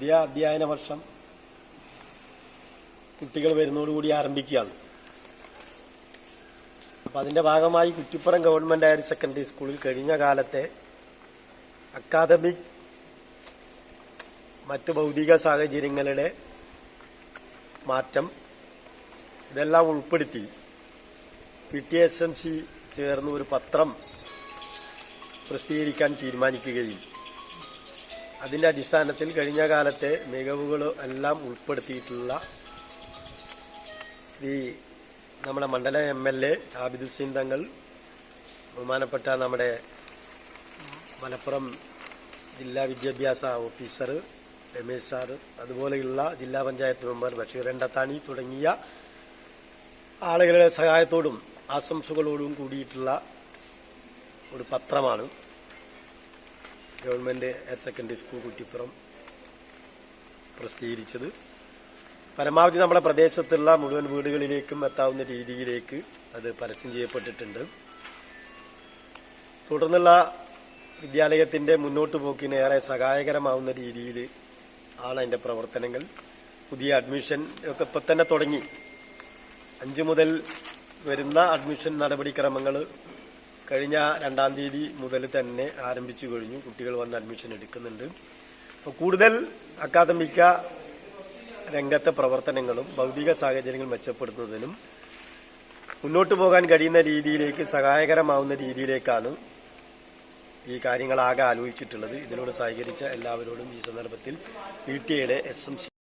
പുതിയ അധ്യയന വർഷം. കുട്ടികൾ വരുന്നതോടുകൂടി ആരംഭിക്കുകയാണ്. അപ്പൊ അതിന്റെ ഭാഗമായി കുറ്റിപ്പുറം ഗവൺമെന്റ് ഹയർ സെക്കൻഡറി സ്കൂളിൽ കഴിഞ്ഞ കാലത്തെ അക്കാദമിക് മറ്റ് ഭൗതിക സാഹചര്യങ്ങളുടെ മാറ്റം ഇതെല്ലാം ഉൾപ്പെടുത്തി P T S M C ചേർന്ന് ഒരു പത്രം പ്രസിദ്ധീകരിക്കാൻ തീരുമാനിക്കുകയും അതിന്റെ അടിസ്ഥാനത്തിൽ കഴിഞ്ഞ കാലത്തെ മികവുകൾ എല്ലാം ഉൾപ്പെടുത്തിയിട്ടുള്ള ശ്രീ നമ്മുടെ മണ്ഡല M L A Abid Hussain Thangal ബഹുമാനപ്പെട്ട നമ്മുടെ മലപ്പുറം ജില്ലാ വിദ്യാഭ്യാസ ഓഫീസർ രമേശ് സാർ അതുപോലെയുള്ള ജില്ലാ പഞ്ചായത്ത് മെമ്പർ ബഷീർ എണ്ടത്താണി തുടങ്ങിയ ആളുകളുടെ സഹായത്തോടും ആശംസകളോടും കൂടിയിട്ടുള്ള ഒരു പത്രമാണ്. Government higher secondary school Kuttippuram പ്രസിദ്ധീകരിച്ചത്. പരമാവധി നമ്മുടെ പ്രദേശത്തുള്ള മുഴുവൻ വീടുകളിലേക്കും എത്താവുന്ന രീതിയിലേക്ക് അത് പരസ്യം ചെയ്യപ്പെട്ടിട്ടുണ്ട്. തുടർന്നുള്ള വിദ്യാലയത്തിന്റെ മുന്നോട്ട് പോക്കിന് ഏറെ സഹായകരമാവുന്ന രീതിയിൽ ആണ് അതിന്റെ പ്രവർത്തനങ്ങൾ. പുതിയ അഡ്മിഷൻ ഒക്കെ ഇപ്പൊ തന്നെ തുടങ്ങി. അഞ്ചു മുതൽ വരുന്ന അഡ്മിഷൻ നടപടിക്രമങ്ങൾ കഴിഞ്ഞ രണ്ടാം തീയതി മുതൽ തന്നെ ആരംഭിച്ചു കഴിഞ്ഞു. കുട്ടികൾ വന്ന് അഡ്മിഷൻ എടുക്കുന്നുണ്ട്. അപ്പോൾ കൂടുതൽ അക്കാദമിക രംഗത്തെ പ്രവർത്തനങ്ങളും ഭൗതിക സാഹചര്യങ്ങൾ മെച്ചപ്പെടുത്തുന്നതിനും മുന്നോട്ട് പോകാൻ കഴിയുന്ന രീതിയിലേക്ക് സഹായകരമാവുന്ന രീതിയിലേക്കാണ് ഈ കാര്യങ്ങളാകെ ആലോചിച്ചിട്ടുള്ളത്. ഇതിനോട് സഹകരിച്ച എല്ലാവരോടും ഈ സന്ദർഭത്തിൽ പി ടി എയുടെ എസ് എം സി